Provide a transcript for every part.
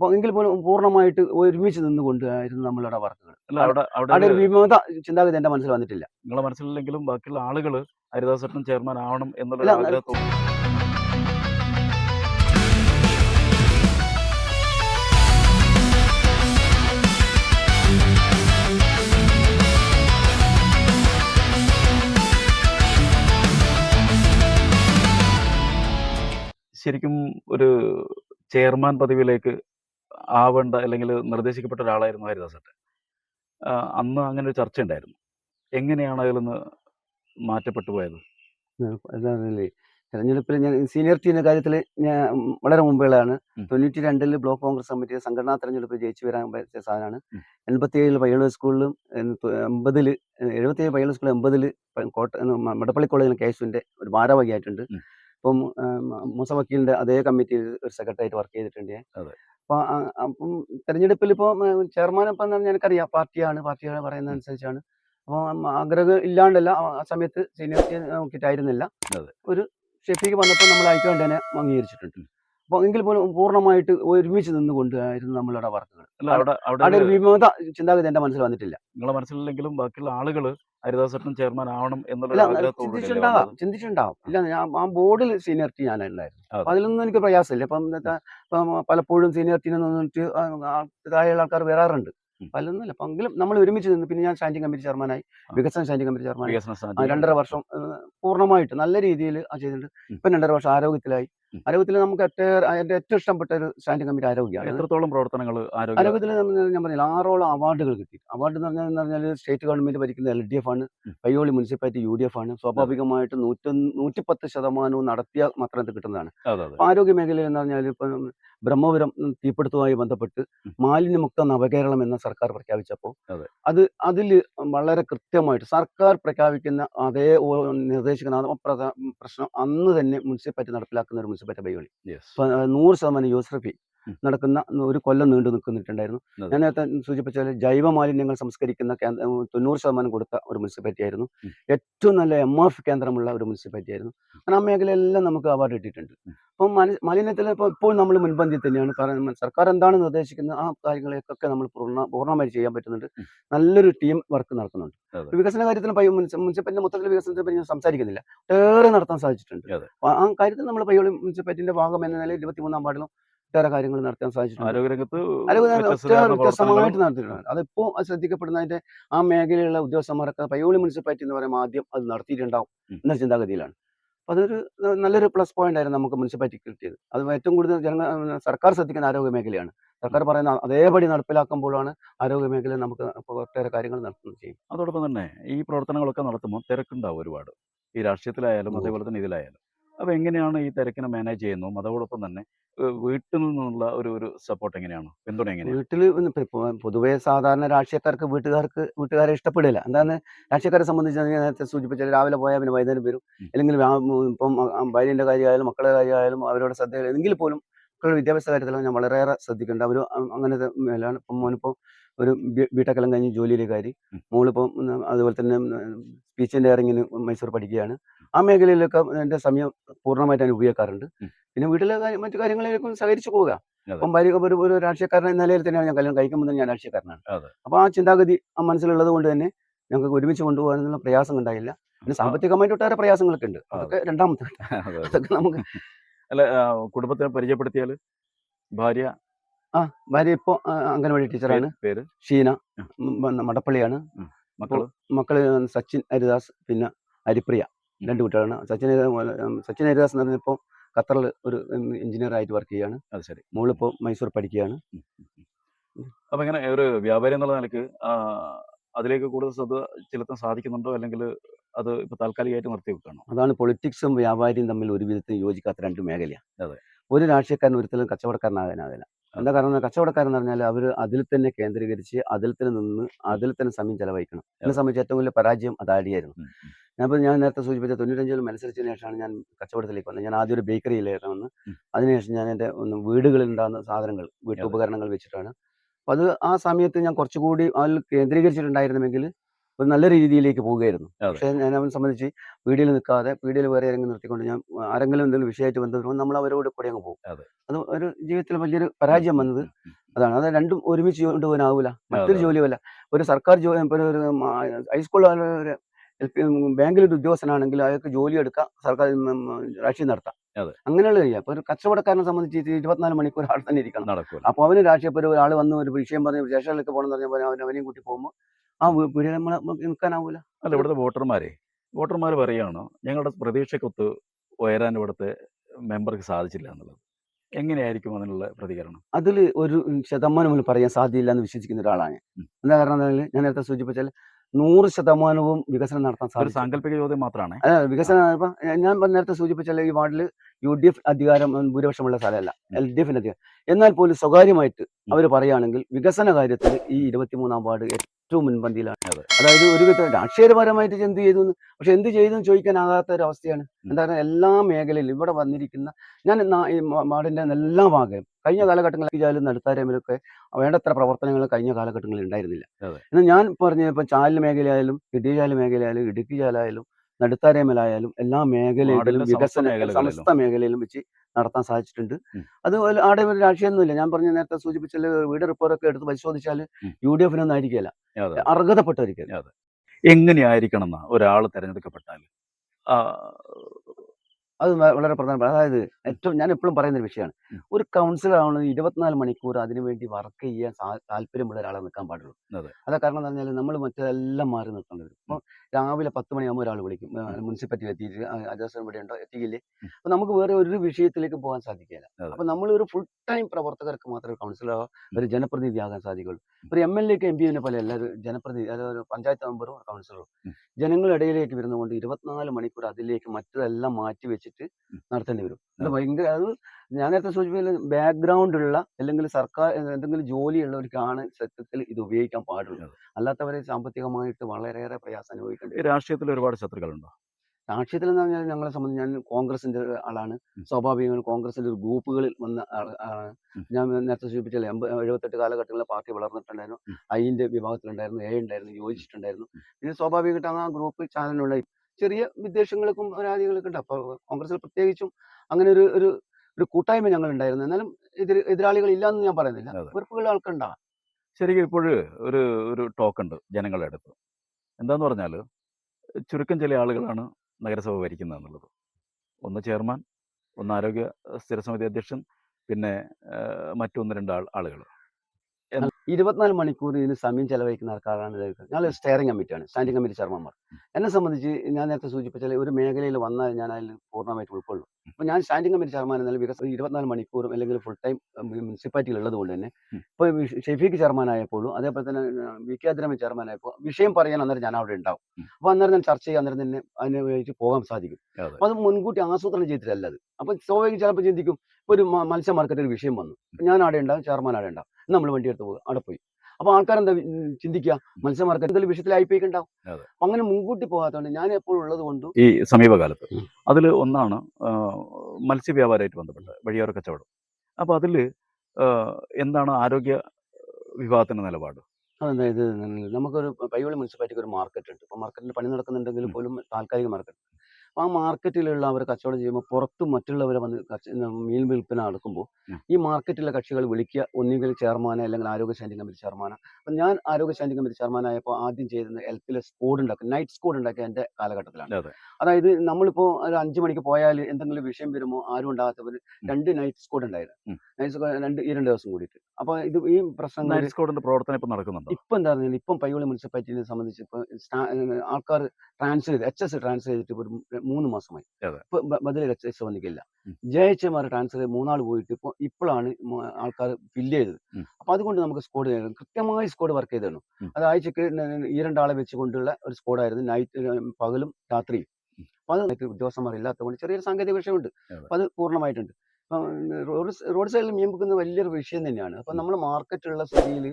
എങ്കിൽ പോലും പൂർണമായിട്ട് ഒരുമിച്ച് നിന്നുകൊണ്ട് ആയിരുന്നു നമ്മളുടെ വർക്കുകൾ അവിടെ ഒരു വിമത ചിന്താഗതി എന്റെ മനസ്സിൽ വന്നിട്ടില്ല. നിങ്ങളുടെ മനസ്സിലില്ലെങ്കിലും ബാക്കിയുള്ള ആളുകൾ ഹരിദാസേട്ടൻ ചെയർമാൻ ആവണം എന്നുള്ള ആഗ്രഹത്തോടെ. ശരിക്കും ഒരു ചെയർമാൻ പദവിയിലേക്ക് ആവേണ്ട അല്ലെങ്കിൽ നിർദ്ദേശിക്കപ്പെട്ട ഒരാളായിരുന്നു ഹരിദാസട്ട് അന്ന് അങ്ങനെ ഒരു ചർച്ച ഉണ്ടായിരുന്നു എങ്ങനെയാണ് അതിൽ നിന്ന് മാറ്റപ്പെട്ടു പോയത്? തെരഞ്ഞെടുപ്പിൽ ഞാൻ സീനിയറിറ്റിന്റെ കാര്യത്തിൽ ഞാൻ വളരെ മുമ്പുള്ളതാണ്. തൊണ്ണൂറ്റി രണ്ടിൽ ബ്ലോക്ക് കോൺഗ്രസ് കമ്മിറ്റി സംഘടനാ തെരഞ്ഞെടുപ്പ് ജയിച്ചു വരാൻ പറ്റിയ സാധനമാണ്. എൺപത്തി ഏഴിൽ പയ്യന്നൂർ സ്കൂളിലും എൺപതിൽ എഴുപത്തി ഏഴ് പയ്യന്നൂർ സ്കൂളിൽ എൺപതിൽ കോട്ട മടപ്പള്ളി കോളേജിൽ കേസുവിന്റെ ഒരു ഭാരവാഹിയായിട്ടുണ്ട്. ഇപ്പം മൂസ വക്കീലിന്റെ അതേ കമ്മിറ്റിയിൽ ഒരു സെക്രട്ടറിയായിട്ട് വർക്ക് ചെയ്തിട്ടുണ്ട് അതെ. അപ്പൊ തെരഞ്ഞെടുപ്പിൽ ഇപ്പോൾ ചെയർമാൻ ഇപ്പം എന്ന് പറഞ്ഞാൽ എനിക്കറിയാം. പാർട്ടിയാണ് പാർട്ടിയാണ് പറയുന്ന അനുസരിച്ചാണ്. അപ്പോൾ ആഗ്രഹം ഇല്ലാണ്ടല്ല ആ സമയത്ത് സീനിയോറിറ്റി നോക്കിയിട്ടായിരുന്നില്ല. ഒരു ഷെഫിക്ക് വന്നപ്പോൾ നമ്മൾ അയക്കേണ്ടതിനെ അംഗീകരിച്ചിട്ടുണ്ട്. അപ്പോൾ എങ്കിൽ പോലും പൂർണമായിട്ട് ഒരുമിച്ച് നിന്നുകൊണ്ട് ആയിരുന്നു നമ്മളുടെ വർക്കുകൾ അവിടെ അവിടെ അവിടെ ഒരു വിമത ചിന്താഗതി എന്റെ മനസ്സിൽ വന്നിട്ടില്ല. നിങ്ങളുടെ മനസ്സിലില്ലെങ്കിലും ബാക്കിയുള്ള ആളുകൾ ഹരിദാസേട്ടൻ ചെയർമാൻ ആവണം എന്നുള്ള ചിന്തിച്ചിട്ടുണ്ടാവാം ചിന്തിച്ചിട്ടുണ്ടാവും. ഇല്ല ഞാൻ ആ ബോർഡിൽ സീനിയറിറ്റി ഞാൻ ഉണ്ടായിരുന്നു. അപ്പൊ അതിലൊന്നും എനിക്ക് പ്രയാസമില്ല. ഇപ്പം പലപ്പോഴും സീനിയറിറ്റിനെ നിന്നിട്ട് താഴെയുള്ള ആൾക്കാർ വരാറുണ്ട്. പലൊന്നുമില്ല അപ്പൊ എങ്കിലും നമ്മൾ ഒരുമിച്ച് നിന്ന് പിന്നെ ഞാൻ സ്റ്റാൻഡിംഗ് കമ്മിറ്റി ചെയർമാനായി വികസന സ്റ്റാൻഡിംഗ് കമ്മിറ്റി ചെയർമാൻ രണ്ടര വർഷം പൂർണമായിട്ട് നല്ല രീതിയിൽ ആ ചെയ്തിട്ടുണ്ട്. ഇപ്പം രണ്ടര വർഷം ആരോഗ്യത്തിലായി. ആരോഗ്യത്തിൽ നമുക്ക് ഏറ്റവും എന്റെ ഏറ്റവും ഇഷ്ടപ്പെട്ട ഒരു സ്റ്റാൻഡിംഗ് കമ്മിറ്റി ആരോഗ്യമാണ് എത്രത്തോളം പ്രവർത്തനങ്ങൾ ആരോഗ്യ ആരോഗ്യത്തിൽ ഞാൻ പറഞ്ഞില്ല ആറോളം അവാർഡുകൾ കിട്ടി. അവാർഡ് എന്ന് പറഞ്ഞാൽ പറഞ്ഞാൽ സ്റ്റേറ്റ് ഗവൺമെന്റ് ഭരിക്കുന്ന എൽ ഡി എഫ് ആണ്. Payyoli municipality U D F ആണ്. സ്വാഭാവികമായിട്ട് നൂറ്റി നൂറ്റിപ്പത്ത് ശതമാനവും നടത്തിയ മാത്രത്തിൽ കിട്ടുന്നതാണ്. ആരോഗ്യ മേഖലയിൽ എന്ന് പറഞ്ഞാൽ ഇപ്പം ബ്രഹ്മപുരം തീപിടുത്തവുമായി ബന്ധപ്പെട്ട് മാലിന്യമുക്ത നവകേരളം എന്ന സർക്കാർ പ്രഖ്യാപിച്ചപ്പോൾ അത്. അതിൽ വളരെ കൃത്യമായിട്ട് സർക്കാർ പ്രഖ്യാപിക്കുന്ന അതേ നിർദ്ദേശിക്കുന്ന പ്രശ്നം അന്ന് തന്നെ മുനിസിപ്പാലിറ്റി നടപ്പിലാക്കുന്ന ഒരു മുനിസിപ്പാലിറ്റി ബൈവളി നൂറ് ശതമാനം യൂസർ ഫീ. നടക്കുന്ന ഒരു കൊല്ലം നീണ്ടു നിൽക്കുന്നിട്ടുണ്ടായിരുന്നു. ഞാൻ നേരത്തെ സൂചിപ്പിച്ചാൽ ജൈവ മാലിന്യങ്ങൾ സംസ്കരിക്കുന്ന തൊണ്ണൂറ് ശതമാനം കൊടുത്ത ഒരു മുനിസിപ്പാലിറ്റി ആയിരുന്നു. ഏറ്റവും നല്ല എം എഫ് കേന്ദ്രമുള്ള ഒരു മുനിസിപ്പാലിറ്റി ആയിരുന്നു. കാരണം ആ മേഖലയിലെല്ലാം നമുക്ക് അവാർഡ് കിട്ടിയിട്ടുണ്ട്. അപ്പം മാലി- മാലിന്യത്തിൽ ഇപ്പോൾ ഇപ്പോൾ നമ്മൾ മുൻപന്തിയിൽ തന്നെയാണ് കാരണം സർക്കാർ എന്താണ് നിർദ്ദേശിക്കുന്നത് ആ കാര്യങ്ങളൊക്കെ നമ്മൾ പൂർണ പൂർണമായി ചെയ്യാൻ പറ്റുന്നുണ്ട്. നല്ലൊരു ടീം വർക്ക് നടക്കുന്നുണ്ട് വികസന കാര്യത്തിൽ പയ്യ മുനിസിപ്പാലിറ്റി മൊത്തത്തിലെ വികസനത്തെ പറ്റി ഞാൻ സംസാരിക്കുന്നില്ല. ഏറെ നടത്താൻ സാധിച്ചിട്ടുണ്ട്. ആ കാര്യത്തിൽ നമ്മൾ പയ്യോളി മുനിസിപ്പാലിറ്റിന്റെ ഭാഗം എന്ന നിലയിൽ ഇരുപത്തിമൂന്നാം വാർഡിലും ഒട്ടേറെ കാര്യങ്ങൾ നടത്താൻ സാധിച്ചിട്ടുണ്ട്. ആരോഗ്യരംഗത്ത് ഒട്ടേറെ വ്യത്യസ്തമായിട്ട് നടത്തിയിട്ടുണ്ട്. അതിപ്പോൾ അത് ശ്രദ്ധിക്കപ്പെടുന്നതിന്റെ ആ മേഖലയിലുള്ള ഉദ്യോഗസ്ഥന്മാരൊക്കെ പയ്യോളി മുനിസിപ്പാലിറ്റി എന്ന് പറയുമ്പോൾ ആദ്യം അത് നടത്തിയിട്ടുണ്ടാവും. എന്ന ചിന്താഗതിയിലാണ്. അതൊരു നല്ലൊരു പ്ലസ് പോയിന്റ് ആയിരുന്നു നമുക്ക് മുനിസിപ്പാലിറ്റി കിട്ടിയത്. അത് ഏറ്റവും കൂടുതൽ ജനങ്ങൾ സർക്കാർ ശ്രദ്ധിക്കുന്ന ആരോഗ്യ മേഖലയാണ്. സർക്കാർ പറയുന്ന അതേപടി നടപ്പിലാക്കുമ്പോഴാണ് ആരോഗ്യ മേഖലയിൽ നമുക്ക് ഒട്ടേറെ കാര്യങ്ങൾ നടത്തുന്നത് ചെയ്യും അതോടൊപ്പം തന്നെ ഈ പ്രവർത്തനങ്ങളൊക്കെ നടത്തുമ്പോൾ തിരക്കുണ്ടാവും ഒരുപാട്. ഈ രാഷ്ട്രീയത്തിലായാലും അതേപോലെ തന്നെ ഇതിലായാലും. അപ്പൊ എങ്ങനെയാണ് ഈ തിരക്കിനെ മാനേജ് ചെയ്യുന്നതും? അതോടൊപ്പം തന്നെ വീട്ടിൽ നിന്നുള്ള ഒരു ഒരു സപ്പോർട്ട് എങ്ങനെയാണ്? പിന്തുണ എങ്ങനെയാണ്? വീട്ടിൽ പൊതുവെ സാധാരണ രാഷ്ട്രീയക്കാർക്ക് വീട്ടുകാർക്ക് വീട്ടുകാരെ ഇഷ്ടപ്പെടില്ല. എന്താണ് രാഷ്ട്രീയക്കാരെ സംബന്ധിച്ച് ഞാൻ നേരത്തെ സൂചിപ്പിച്ചാൽ രാവിലെ പോയാൽ പിന്നെ വൈകുന്നേരം വരും. അല്ലെങ്കിൽ ഇപ്പം ഭാര്യന്റെ കാര്യമായാലും മക്കളുടെ കാര്യമായാലും അവരോട് ശ്രദ്ധ എങ്കിൽ പോലും മക്കളുടെ വിദ്യാഭ്യാസ കാര്യത്തിലാണ് ഞാൻ വളരെയേറെ ശ്രദ്ധിക്കുന്നുണ്ട്. അവർ അങ്ങനത്തെ മേലാണ്. ഇപ്പം മോനിപ്പോൾ ഒരു ബിടെക് എല്ലാം കഴിഞ്ഞ് ജോലിയിലേക്ക് കയറി. ഉം. മോളിപ്പം അതുപോലെ തന്നെ സ്പീച്ചിന്റെ ഇറങ്ങിന് മൈസൂർ പഠിക്കുകയാണ്. ആ മേഖലയിലൊക്കെ എന്റെ സമയം പൂർണമായിട്ട് ഞാൻ ഉപയോഗിക്കാറുണ്ട്. പിന്നെ വീട്ടിലെ മറ്റു കാര്യങ്ങളിലേക്കും സഹകരിച്ചു പോവുക. അപ്പം ഭാര്യ ഒരു ഒരു രാഷ്ട്രീയക്കാരൻ എന്ന നിലയിൽ തന്നെയാണ് ഞാൻ കല്യാണം കഴിക്കുമ്പോൾ തന്നെ ഞാൻ രാഷ്ട്രീയക്കാരനാണ്. അപ്പോൾ ആ ചിന്താഗതി ആ മനസ്സിലുള്ളത് കൊണ്ട് തന്നെ ഞങ്ങൾക്ക് ഒരുമിച്ച് കൊണ്ടുപോകാനുള്ള പ്രയാസം ഉണ്ടായില്ല. പിന്നെ സാമ്പത്തികമായിട്ട് ഒട്ടേറെ പ്രയാസങ്ങളൊക്കെ ഉണ്ട്. അതൊക്കെ രണ്ടാമത്തെ. അതൊക്കെ നമുക്ക് അല്ല കുടുംബത്തെ പരിചയപ്പെടുത്തിയാൽ ഭാര്യ? ആ ഭാര്യ ഇപ്പോൾ അംഗൻവാടി ടീച്ചറാണ്. പേര്- ഷീന. മടപ്പള്ളിയാണ്. മക്കൾ? മക്കൾ സച്ചിൻ ഹരിദാസ് പിന്നെ ഹരിപ്രിയ രണ്ട് കുട്ടികളാണ്. സച്ചിൻ സച്ചിൻ ഹരിദാസ് എന്ന് പറഞ്ഞപ്പോൾ ഖത്തറിൽ ഒരു എഞ്ചിനീയർ ആയിട്ട് വർക്ക് ചെയ്യാണ് അത് ശരി. മോളിപ്പോൾ മൈസൂർ പഠിക്കുകയാണ്. അപ്പൊ ഇങ്ങനെ ഒരു വ്യാപാരി എന്നുള്ള നിലയ്ക്ക് അതിലേക്ക് കൂടുതൽ ശ്രദ്ധ ചെലുത്താൻ സാധിക്കുന്നുണ്ടോ? അല്ലെങ്കിൽ അത് ഇപ്പൊ താൽക്കാലികമായിട്ട് നിർത്തി വെക്കുകയാണോ അതാണ് പൊളിറ്റിക്സും വ്യാപാരിയും തമ്മിൽ ഒരു വിധത്തിൽ യോജിക്കാത്ത രണ്ട് മേഖലയാണ് അതെ. ഒരു രാഷ്ട്രീയക്കാരൻ ഒരിക്കലും കച്ചവടക്കാരനാകാനാവില്ല. എന്താ കാരണം കച്ചവടക്കാരൻ പറഞ്ഞാൽ അവർ അതിൽ തന്നെ കേന്ദ്രീകരിച്ച് അതിൽ തന്നെ നിന്ന് അതിൽ തന്നെ സമയം ചെലവഴിക്കണം. എന്നെ സംബന്ധിച്ച് ഏറ്റവും വലിയ പരാജയം അതാടിയായിരുന്നു ഞാനിപ്പോൾ ഞാൻ നേരത്തെ സൂചിപ്പിച്ച തൊണ്ണൂറ്റഞ്ചിൽ മത്സരിച്ചതിന് ശേഷമാണ് ഞാൻ കച്ചവടത്തിലേക്ക് വന്നത്. ഞാൻ ആദ്യം ഒരു ബേക്കറിയിലായിരുന്നു വന്ന്. അതിനുശേഷം ഞാൻ എന്റെ വീടുകളിൽ ഉണ്ടാകുന്ന സാധനങ്ങൾ വീട്ടുപകരണങ്ങൾ വെച്ചിട്ടാണ്. അപ്പോൾ അത് ആ സമയത്ത് ഞാൻ കുറച്ചുകൂടി അതിൽ കേന്ദ്രീകരിച്ചിട്ടുണ്ടായിരുന്നുവെങ്കിൽ ഒരു നല്ല രീതിയിലേക്ക് പോവുകയായിരുന്നു പക്ഷേ ഞാൻ അവനെ സംബന്ധിച്ച് പീടിയിൽ നിൽക്കാതെ പീടിയിൽ വേറെ ആരെങ്കിലും നിർത്തിക്കൊണ്ട് ഞാൻ ആരെങ്കിലും എന്തെങ്കിലും വിഷയമായിട്ട് ബന്ധപ്പെടുമ്പോൾ നമ്മൾ അവരോട് കൂടെ അങ്ങ് പോകും. അത്. ഒരു ജീവിതത്തിൽ വലിയൊരു പരാജയം വന്നത്. അതാണ്. അത് രണ്ടും ഒരുമിച്ച് കൊണ്ടുപോകാനാവില്ല മറ്റൊരു ജോലിയല്ല ഒരു സർക്കാർ ജോലി ഒരു ഹൈസ്കൂൾ ഒരു ഉദ്യോഗസ്ഥനാണെങ്കിൽ അയാൾക്ക് ജോലി എടുക്കാം സർക്കാർ രാഷ്ട്രീയം നടത്താം. അങ്ങനെയുള്ള കഴിയാം അപ്പൊ ഒരു കച്ചവടക്കാരനെ സംബന്ധിച്ച് ഇരുപത്തിനാല് മണിക്കൂർ ആൾ തന്നെ ഇരിക്കണം. അപ്പൊ അപ്പോൾ അവന് രാഷ്ട്രീയപ്പെട്ട ഒരാൾ വന്ന് ഒരു വിഷയം പറഞ്ഞ് സ്റ്റേഷനിലേക്ക് പോകണം എന്ന് പറഞ്ഞപ്പോൾ അവൻ അവനെയും കൂട്ടി പോകുമ്പോൾ ആ വീട് നമ്മൾ നിൽക്കാനാവൂല അല്ല ഇവിടുത്തെ വോട്ടർമാരെ വോട്ടർമാർ പറയുകയാണ് ഞങ്ങളുടെ പ്രതീക്ഷക്കൊത്ത് ഉയരാൻ ഇവിടുത്തെ മെമ്പർക്ക് സാധിച്ചില്ല എന്നുള്ളത്. എങ്ങനെയായിരിക്കും അതിനുള്ള പ്രതികരണം? അതിൽ ഒരു ശതമാനം പോലും പറയാൻ സാധ്യയില്ല എന്ന് വിശ്വസിക്കുന്ന ഒരാളാണ്. എന്താ കാരണം എന്താ ഞാൻ നേരത്തെ സൂചിപ്പിച്ചാൽ നൂറ് ശതമാനവും വികസനം നടത്താൻ സാധിക്കും സാങ്കല്പിക ചോദ്യം മാത്രമാണ് അതെ വികസനം ഞാൻ നേരത്തെ സൂചിപ്പിച്ചാൽ ഈ വാർഡിൽ യു ഡി എഫ് അധികാരം ഭൂരിപക്ഷമുള്ള സ്ഥലമല്ല എൽ ഡി എഫിന്റെ അധികാരം. എന്നാൽ പോലും സ്വകാര്യമായിട്ട് അവർ പറയുകയാണെങ്കിൽ വികസന കാര്യത്തിൽ ഈ ഇരുപത്തിമൂന്നാം വാർഡ് ഏറ്റവും മുൻപന്തിയിലാണ് അവർ അതായത് ഒരു വിധം രാഷ്ട്രീയപരമായിട്ട് എന്ത് ചെയ്തു പക്ഷെ എന്ത് ചെയ്തു എന്ന് ചോദിക്കാനാകാത്ത ഒരു അവസ്ഥയാണ് എന്താണ്? എല്ലാ മേഖലയിലും ഇവിടെ വന്നിരിക്കുന്ന ഞാൻ മാടിന്റെ എല്ലാ ഭാഗവും കഴിഞ്ഞ കാലഘട്ടങ്ങളിൽ ചാലും നടുത്താരമിലൊക്കെ വേണ്ടത്ര പ്രവർത്തനങ്ങൾ കഴിഞ്ഞ കാലഘട്ടങ്ങളിൽ ഉണ്ടായിരുന്നില്ല. എന്നാൽ ഞാൻ പറഞ്ഞ ഇപ്പം ചാലിന് മേഖലയായാലും ഇടിചാൽ മേഖലയായാലും ഇടുക്കി ചാലായാലും നടുത്താരമേലായാലും എല്ലാ മേഖലയിലും വികസന. സമസ്ത മേഖലയിലും വെച്ച് നടത്താൻ സാധിച്ചിട്ടുണ്ട്. അതുപോലെ ആടെ ഒരു രാഷ്ട്രീയമൊന്നുമില്ല. ഞാൻ പറഞ്ഞ നേരത്തെ സൂചിപ്പിച്ചാൽ വീട് റിപ്പോർട്ടൊക്കെ എടുത്ത് പരിശോധിച്ചാൽ. യു ഡി എഫിനൊന്നും ആയിരിക്കില്ല. അതെ. എങ്ങനെയായിരിക്കണം എന്നാ ഒരാൾ തിരഞ്ഞെടുക്കപ്പെട്ടാൽ അത് വളരെ പ്രധാനപ്പെട്ട അതായത് ഏറ്റവും ഞാൻ എപ്പോഴും പറയുന്ന ഒരു വിഷയമാണ് ഒരു കൗൺസിലർ ആവണമെങ്കിൽ ഇരുപത്തിനാല് മണിക്കൂർ അതിനുവേണ്ടി വർക്ക് ചെയ്യാൻ താല്പര്യമുള്ള ഒരാളെ നിൽക്കാൻ പാടുള്ളൂ. അതെ. കാരണം എന്ന് പറഞ്ഞാൽ നമ്മൾ മറ്റെല്ലാം മാറി നിൽക്കേണ്ടി വരും. ഇപ്പം രാവിലെ പത്ത് മണിയാകുമ്പോൾ ഒരാൾ വിളിക്കും. മുനിസിപ്പാലിറ്റി എത്തിയിട്ട് അജാസൻ ഇവിടെ ഉണ്ടോ എത്തിയില്ലേ ഉം. അപ്പൊ നമുക്ക് വേറെ ഒരു വിഷയത്തിലേക്ക് പോകാൻ സാധിക്കില്ല. അപ്പൊ നമ്മൾ ഒരു ഫുൾ ടൈം പ്രവർത്തകർക്ക് മാത്രമേ കൗൺസിലറോ ഒരു ജനപ്രതിനിധി ആകാൻ സാധിക്കുള്ളൂ ഒരു എം എൽ എക്ക് എം പിനെ പോലെ അല്ല ഒരു ജനപ്രതിനിധി അതായത് ഒരു പഞ്ചായത്ത് മെമ്പറും കൗൺസിലറും. ജനങ്ങളുടെ ഇടയിലേക്ക് വരുന്നതുകൊണ്ട് ഇരുപത്തിനാല് മണിക്കൂർ അതിലേക്ക് മറ്റതെല്ലാം മാറ്റി വെച്ചിട്ട് ഉം. നടത്തേണ്ടി വരും അത്. ഭയങ്കര അത് ഞാൻ നേരത്തെ സൂചിപ്പിച്ച ബാക്ക്ഗ്രൗണ്ട് ഉള്ള അല്ലെങ്കിൽ സർക്കാർ എന്തെങ്കിലും ജോലിയുള്ളവർക്കാണ് സത്യത്തിൽ ഇത് ഉപയോഗിക്കാൻ പാടുള്ളത്. അല്ലാത്തവരെ സാമ്പത്തികമായിട്ട് വളരെയേറെ പ്രയാസം അനുഭവിക്കേണ്ടി രാഷ്ട്രീയത്തിൽ ഒരുപാട് ശത്രുക്കളുണ്ടോ രാഷ്ട്രീയത്തിൽ എന്ന് പറഞ്ഞാൽ ഞങ്ങളെ സംബന്ധിച്ച് ഞാൻ കോൺഗ്രസിന്റെ ആളാണ്. സ്വാഭാവികമായും കോൺഗ്രസിന്റെ ഒരു ഗ്രൂപ്പുകളിൽ വന്ന ആളാണ്. ഞാൻ നേരത്തെ സൂചിപ്പിച്ചാൽ എൺപത് എഴുപത്തെട്ട് കാലഘട്ടങ്ങളിൽ പാർട്ടി വളർന്നിട്ടുണ്ടായിരുന്നു ഉം. ഐന്റെ വിഭാഗത്തിലുണ്ടായിരുന്നു എ ഉണ്ടായിരുന്നു യോജിച്ചിട്ടുണ്ടായിരുന്നു പിന്നെ സ്വാഭാവികമായിട്ടും ആ ഗ്രൂപ്പ് ചാനലിനുള്ള ചെറിയ വിദ്വേഷങ്ങൾക്കും പരാതികളൊക്കെ ഉണ്ട്. അപ്പോൾ കോൺഗ്രസിൽ പ്രത്യേകിച്ചും അങ്ങനെ ഒരു ഒരു ഒരു കൂട്ടായ്മ ഞങ്ങൾ ഉണ്ടായിരുന്നു എന്നാലും എതിർ എതിരാളികൾ ഇല്ലാന്ന് ഞാൻ പറയുന്നില്ല. വെറുപ്പുള്ള ആൾക്കുണ്ടാവാം. ശരിക്കും ഇപ്പോൾ ഒരു ഒരു ടോക്ക് ഉണ്ട് ജനങ്ങളുടെ അടുത്ത്. എന്താന്ന് പറഞ്ഞാൽ ചുരുക്കം ചില ആളുകളാണ് നഗരസഭ ഭരിക്കുന്നത് എന്നുള്ളത്. ഒന്ന് ചെയർമാൻ ഒന്ന് ആരോഗ്യ സ്ഥിരസമിതി അധ്യക്ഷൻ പിന്നെ മറ്റൊന്ന് രണ്ട് ആൾ ആളുകൾ ഇരുപത്തിനാല് മണിക്കൂർ ഇതിന് സമയം ചെലവഴിക്കുന്ന ആൾക്കാരാണ്. ഞങ്ങൾ സ്റ്റിയറിംഗ് കമ്മിറ്റിയാണ് സ്റ്റാൻഡിംഗ് കമ്മിറ്റി ചെയർമാൻമാർ. എന്നെ സംബന്ധിച്ച് ഞാൻ നേരത്തെ സൂചിപ്പിച്ചാൽ ഒരു മേഖലയിൽ വന്നാൽ ഞാൻ അതിൽ പൂർണമായിട്ട് ഉൾക്കൊള്ളും. അപ്പോൾ ഞാൻ സ്റ്റാൻഡിംഗ് കമ്മിറ്റി ചെയർമാൻ എന്നാൽ വികസനം ഇരുപത്തിനാല് മണിക്കൂറും അല്ലെങ്കിൽ ഫുൾ ടൈം മുനിസിപ്പാലിറ്റിയിൽ ഉള്ളത് കൊണ്ട് തന്നെ ഇപ്പൊ ഇപ്പോൾ ഷെഫീഖ് ചെയർമാൻ ആയപ്പോഴും അതേപോലെ തന്നെ വി കെ അദ്രമ ചെയർമാൻ ആയപ്പോൾ വിഷയം പറയാൻ അന്നേരം ഞാൻ അവിടെ ഉണ്ടാവും. അപ്പൊ അപ്പോൾ അന്നേരം ഞാൻ ചർച്ച ചെയ്യാൻ അന്നേരം തന്നെ അതിനെ വെച്ച് പോകാൻ സാധിക്കും. അതെ. അപ്പോൾ അത് മുൻകൂട്ടി ആസൂത്രണം ചെയ്തിട്ടല്ല അത്. അപ്പോൾ സ്വാഭാവികം ചിലപ്പോൾ ചിന്തിക്കും ഒരു മത്സ്യ മാർക്കറ്റ് ഒരു വിഷയം വന്നു. ഞാൻ അവിടെ ഉണ്ടാവും ചെയർമാൻ അവിടെ ഉണ്ടാവും. നമ്മൾ വണ്ടി എടുത്ത് പോകും അവിടെ പോയി. അപ്പോൾ ആൾക്കാരെന്താ എന്താ ചിന്തിക്കുക മത്സ്യ മാർക്കറ്റ് എന്തെങ്കിലും വിഷയത്തിലായി പോയിണ്ടാവും അതെ. അപ്പൊ അങ്ങനെ മുൻകൂട്ടി പോകാത്തതുകൊണ്ട് ഞാൻ എപ്പോഴും ഉള്ളത് കൊണ്ട് ഈ സമീപകാലത്ത്. അതിൽ ഒന്നാണ് മത്സ്യവ്യാപാരമായിട്ട് ബന്ധപ്പെട്ട വഴിയോര കച്ചവടം. അപ്പൊ അതിൽ എന്താണ് ആരോഗ്യ വിഭാഗത്തിന്റെ നിലപാട്? അതെന്താ ഇത്? നമുക്കൊരു പയ്യോളി മുനിസിപ്പാലിറ്റിക്ക് ഒരു മാർക്കറ്റ് ഉണ്ട് ഇപ്പൊ മാർക്കറ്റിന്റെ പണി നടക്കുന്നുണ്ടെങ്കിൽ പോലും താൽക്കാലിക മാർക്കറ്റ്. ആ മാർക്കറ്റിലുള്ള അവർ കച്ചവടം ചെയ്യുമ്പോൾ പുറത്ത് മറ്റുള്ളവരെ വന്ന് മീൻ വിൽപ്പന നടക്കുമ്പോൾ ഈ മാർക്കറ്റിലെ കക്ഷികൾ വിളിക്കുക ഒന്നുകിൽ ചെയർമാനെ അല്ലെങ്കിൽ ആരോഗ്യ സ്റ്റാൻഡിംഗ് കമ്മിറ്റി ചെയർമാനെ. അപ്പം ഞാൻ ആരോഗ്യ സ്റ്റാൻഡിംഗ് കമ്മിറ്റി ചെയർമാനായപ്പോൾ ആദ്യം ചെയ്തത് ഹെൽത്തിലെ സ്കോഡ് ഉണ്ടാക്കും നൈറ്റ് സ്കോഡ് ഉണ്ടാക്കിയ എന്റെ കാലഘട്ടത്തിലാണ് അതായത് നമ്മളിപ്പോൾ ഒരു അഞ്ച് മണിക്ക് പോയാൽ എന്തെങ്കിലും വിഷയം വരുമോ ആരും ഉണ്ടാകാത്തവർ രണ്ട് നൈറ്റ് സ്കോഡ് ഉണ്ടായിരുന്നു. നൈറ്റ് സ്കോഡ് രണ്ട് ഈ രണ്ട് ദിവസം കൂടിയിട്ട്. അപ്പോൾ ഇത് ഈ പ്രശ്നം നൈറ്റ് സ്ക്വാഡിന്റെ പ്രവർത്തനം ഇപ്പൊ നടക്കുന്നുണ്ട്? ഇപ്പം എന്താ പറഞ്ഞാൽ ഇപ്പം പയ്യോളി മുനിസിപ്പാലിറ്റിനെ സംബന്ധിച്ച് ഇപ്പം ആൾക്കാർ ട്രാൻസ്ഫർ ചെയ്ത് എച്ച് എസ് ട്രാൻസ്ഫർ ചെയ്തിട്ട് ഇപ്പൊ ഒരു മൂന്ന് മാസമായി. ഇപ്പൊ ബദലിൽ എച്ച് എസ് വന്നിക്കില്ല ജെ എച്ച് എമാർ ട്രാൻസ്ഫർ ചെയ്ത് മൂന്നാൾ പോയിട്ട് ഇപ്പോൾ ഇപ്പോഴാണ് ആൾക്കാർ ഫില്ല് ചെയ്തത്. അപ്പൊ അതുകൊണ്ട് നമുക്ക് സ്കോഡ് കൃത്യമായി സ്കോഡ് വർക്ക് ചെയ്തിരുന്നു. അത് ആഴ്ചക്ക് ഈ രണ്ടാളെ വെച്ചുകൊണ്ടുള്ള ഒരു സ്കോഡായിരുന്നു. നൈറ്റ് പകലും രാത്രിയും. അപ്പൊ അത് ഉദ്യോഗസ്ഥന്മാർ ഇല്ലാത്തതുകൊണ്ട് ചെറിയൊരു സാങ്കേതിക വിഷയമുണ്ട്. അപ്പൊ അത് പൂർണമായിട്ടുണ്ട്. ഇപ്പം റോഡ് റോഡ് സൈഡിൽ മീൻ വെക്കുന്നത് വലിയൊരു വിഷയം തന്നെയാണ്. അപ്പം നമ്മൾ മാർക്കറ്റുള്ള സ്ഥിതിയിൽ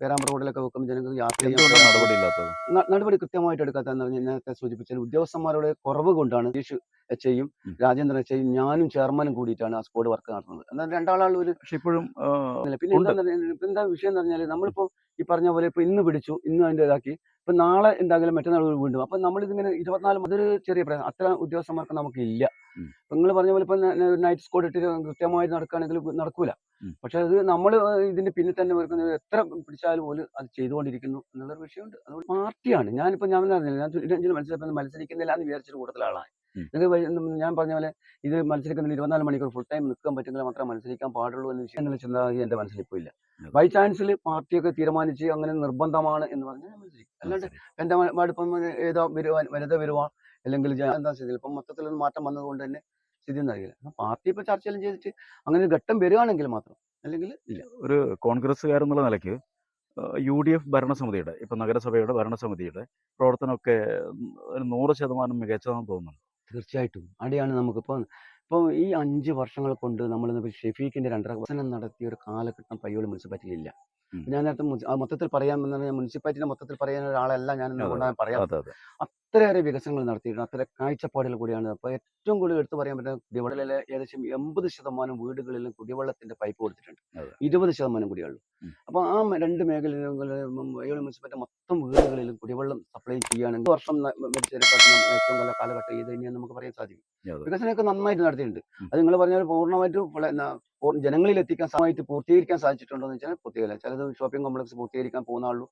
പേരാമ്പ്ര റോഡിലൊക്കെ വെക്കുമ്പോൾ ജനങ്ങൾക്ക് യാത്ര ചെയ്യാൻ നടപടി കൃത്യമായിട്ട് എടുക്കാത്തതെന്ന് പറഞ്ഞാൽ നേരത്തെ സൂചിപ്പിച്ചാൽ ഉദ്യോഗസ്ഥന്മാരുടെ കുറവ് കൊണ്ടാണ് സതീഷ് എച്ചയും. രാജേന്ദ്രൻ എച്ചയും ഞാനും ചെയർമാനും കൂടിയിട്ടാണ് ആ സ്ക്വാഡ് വർക്ക് നടത്തുന്നത്. എന്നാൽ രണ്ടാളുകൾ ഒരു പക്ഷേ ഇപ്പോഴും പിന്നെ എന്താ വിഷയം എന്ന് പറഞ്ഞാൽ നമ്മളിപ്പോ ഈ പറഞ്ഞ പോലെ ഇപ്പൊ ഇന്ന് പിടിച്ചു ഇന്ന് അതിന്റെ ഇതാക്കി ഇപ്പൊ നാളെ എന്തായാലും മറ്റന്നാൾ വീണ്ടും. അപ്പൊ നമ്മളിതിങ്ങനെ ഇരുപത്തിനാല് അതൊരു ചെറിയ പ്രശ്നം. അത്ര ഉദ്യോഗസ്ഥന്മാർക്ക് നമുക്ക് ഇല്ല നിങ്ങൾ പറഞ്ഞ പോലെ ഇപ്പൊ നൈറ്റ് സ്കോഡ് ഇട്ട് കൃത്യമായി നടക്കുകയാണെങ്കിൽ നടക്കൂല. പക്ഷെ അത് നമ്മൾ ഇതിന്റെ പിന്നിൽ തന്നെ വെക്കുന്നത് എത്ര പിടിച്ചാലും പോലും അത് ചെയ്തുകൊണ്ടിരിക്കുന്നു എന്നുള്ളൊരു വിഷയമുണ്ട്. അതുകൊണ്ട് പാർട്ടിയാണ്. ഞാനിപ്പോ ഞാൻ പറഞ്ഞില്ല ഞാൻ ഇരുപത്തഞ്ചിൽ മത്സരം മത്സരിക്കുന്നില്ല എന്ന് വിചാരിച്ചൊരു ഉം. നിങ്ങൾക്ക് ഞാൻ പറഞ്ഞ പോലെ ഇത് മത്സരിക്കുന്നതിൽ ഇരുപത്തിനാല് മണിക്കൂർ ഫുൾ ടൈം നിൽക്കാൻ പറ്റുന്നില്ല മാത്രമേ മത്സരിക്കാൻ പാടുള്ളൂ എന്ന് ചിന്താഗതി എന്റെ മനസ്സിൽ ഇപ്പോൾ ഇല്ല. ബൈ ചാൻസിൽ പാർട്ടിയൊക്കെ തീരുമാനിച്ച് അങ്ങനെ നിർബന്ധമാണ് എന്ന് പറഞ്ഞാൽ അല്ലാണ്ട് എന്റെ മടുപ്പം ഏതോ വരുവാൻ വനിത വരുവാ അല്ലെങ്കിൽ എന്താ സ്ഥിതി? ഇപ്പം മൊത്തത്തിൽ മാറ്റം വന്നതുകൊണ്ട് തന്നെ സ്ഥിതി എന്നറിയില്ല പാർട്ടി ഇപ്പൊ ചർച്ചയെല്ലാം ചെയ്തിട്ട് അങ്ങനെ ഒരു ഘട്ടം വരികയാണെങ്കിൽ മാത്രം അല്ലെങ്കിൽ ഇല്ല. ഒരു കോൺഗ്രസ്സുകാരെന്നുള്ള നിലയ്ക്ക് യു ഡി എഫ് ഭരണസമിതിയുടെ ഇപ്പൊ നഗരസഭയുടെ ഭരണസമിതിയുടെ പ്രവർത്തനമൊക്കെ ഒരു നൂറ് ശതമാനം മികച്ചതാണെന്ന് തോന്നുന്നു തീർച്ചയായിട്ടും. അവിടെയാണ് നമുക്കിപ്പോൾ ഇപ്പോൾ ഈ അഞ്ച് വർഷങ്ങൾ കൊണ്ട് നമ്മൾ ഷെഫീഖിന്റെ രണ്ടര വർഷം നടത്തിയ ഒരു കാലഘട്ടം പയ്യോളി മുനിസിപ്പാലിറ്റിയിൽ ഇല്ല. ഞാൻ നേരത്തെ മൊത്തത്തിൽ പറയാൻ മുനിസിപ്പാലിറ്റിനെ മൊത്തത്തിൽ പറയാൻ ഒരാളല്ല ഞാൻ. കൊണ്ടാണ് പറയാം അതെ അതെ. അത്രയേറെ വികസനങ്ങൾ നടത്തിയിട്ടുണ്ട്. അത്ര കാഴ്ചപ്പാടുകൾ കൂടിയാണ്. അപ്പോൾ ഏറ്റവും കൂടുതൽ എടുത്തു പറയാൻ പറ്റുന്ന കുടിവെള്ളത്തിലെ ഏകദേശം എൺപത് ശതമാനം വീടുകളിലും കുടിവെള്ളത്തിന്റെ പൈപ്പ് കൊടുത്തിട്ടുണ്ട്. ഇരുപത് ശതമാനം കുടിവെള്ളം അപ്പൊ അപ്പോൾ ആ രണ്ട് മേഖലയിലും വയ്യോളി മുനിസിപ്പാലിറ്റി മൊത്തം വീടുകളിലും കുടിവെള്ളം സപ്ലൈ ചെയ്യുകയാണെങ്കിൽ വർഷം ഏറ്റവും നല്ല കാലഘട്ടം ഇത് തന്നെയാണ് നമുക്ക് പറയാൻ സാധിക്കും. വികസനമൊക്കെ നന്നായിട്ട് നടത്തിയിട്ടുണ്ട്. അത് നിങ്ങൾ പറഞ്ഞാൽ പൂർണമായിട്ടും ജനങ്ങളിൽ എത്തിക്കാൻ സമയത്ത് പൂർത്തീകരിക്കാൻ സാധിച്ചിട്ടുണ്ടോ എന്ന് വെച്ചാൽ പൂർത്തീകരിക്കില്ല ചിലത് ഷോപ്പിംഗ് കോംപ്ലക്സ് പൂർത്തീകരിക്കാൻ പോകുന്ന ആളുള്ളൂ